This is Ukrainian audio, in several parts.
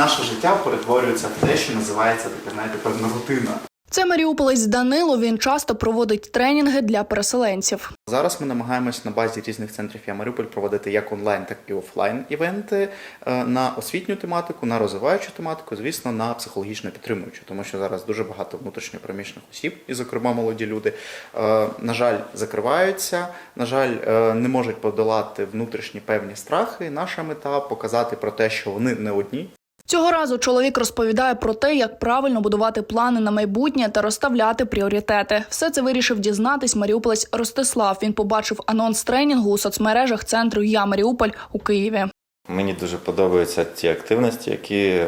наше життя перетворюється в те, що називається така, знаєте, певна рутина. Це маріуполець Данило. Він часто проводить тренінги для переселенців. Зараз ми намагаємось на базі різних центрів «Я Маріуполь» проводити як онлайн, так і офлайн івенти е, на освітню тематику, на розвиваючу тематику, звісно, на психологічно підтримуючу, тому що зараз дуже багато внутрішньопереміщених осіб, і, зокрема, молоді люди, е, на жаль, закриваються, на жаль, е, не можуть подолати внутрішні певні страхи. Наша мета показати про те, що вони не одні, Цього разу чоловік розповідає про те, як правильно будувати плани на майбутнє та розставляти пріоритети. Все це вирішив дізнатись маріуполець Ростислав. Він побачив анонс тренінгу у соцмережах центру Я Маріуполь у Києві. Мені дуже подобаються ті активності, які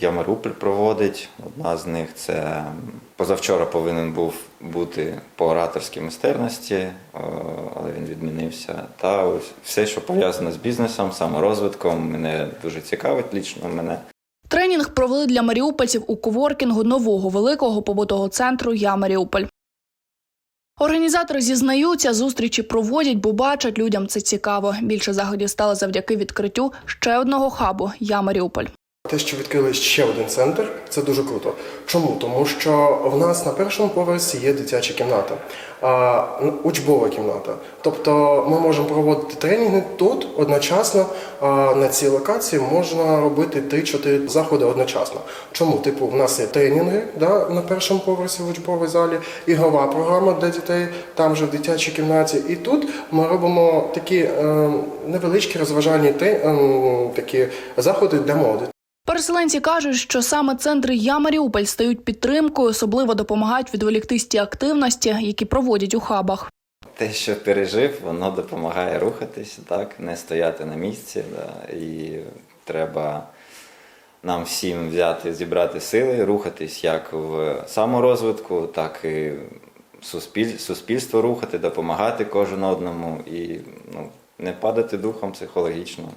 Я Маріуполь проводить. Одна з них це позавчора повинен був бути по ораторській майстерності, е, але він відмінився. Та ось все, що пов'язане з бізнесом, саморозвитком, мене дуже цікавить лічно мене. Тренінг провели для маріупольців у коворкінгу нового великого побутового центру Я Маріуполь. Організатори зізнаються, зустрічі проводять, бо бачать людям це цікаво. Більше заходів стало завдяки відкриттю ще одного хабу Я Маріуполь. Те, що відкрили ще один центр, це дуже круто. Чому? Тому що в нас на першому поверсі є дитяча кімната, ну, учбова кімната. Тобто ми можемо проводити тренінги тут одночасно. А, на цій локації можна робити 3-4 заходи одночасно. Чому? Типу, в нас є тренінги да, на першому поверсі в учбовій залі, ігрова програма для дітей, там же в дитячій кімнаті. І тут ми робимо такі е, невеличкі розважальні ем, такі заходи для молоді. Переселенці кажуть, що саме центри Я Маріуполь стають підтримкою, особливо допомагають відволіктись ті активності, які проводять у хабах. Те, що пережив, воно допомагає рухатись, так, не стояти на місці. Да, і треба нам всім взяти, зібрати сили, рухатись як в саморозвитку, так і суспіль, суспільство рухати, допомагати кожен одному і ну, не падати духом психологічно.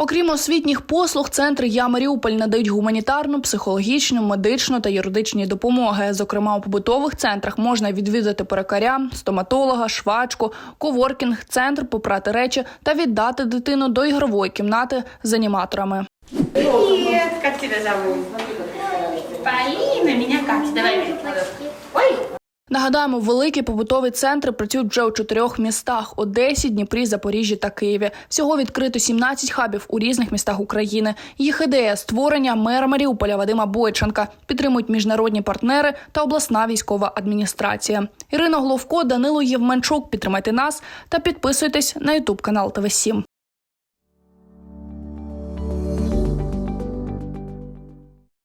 Окрім освітніх послуг, центри Я Маріуполь надають гуманітарну, психологічну, медичну та юридичні допомоги. Зокрема, у побутових центрах можна відвідати перекаря, стоматолога, швачку, коворкінг, центр попрати речі та віддати дитину до ігрової кімнати з аніматорами. Привет, как тебя зовут? Полина, меня Катя. Давай. Ой, Нагадаємо, великі побутові центри працюють вже у чотирьох містах: Одесі, Дніпрі, Запоріжжі та Києві. Всього відкрито 17 хабів у різних містах України. Їх ідея створення мера Маріуполя Вадима Бойченка підтримують міжнародні партнери та обласна військова адміністрація. Ірина Головко, Данило Євменчук. Підтримайте нас та підписуйтесь на Ютуб канал ТВ 7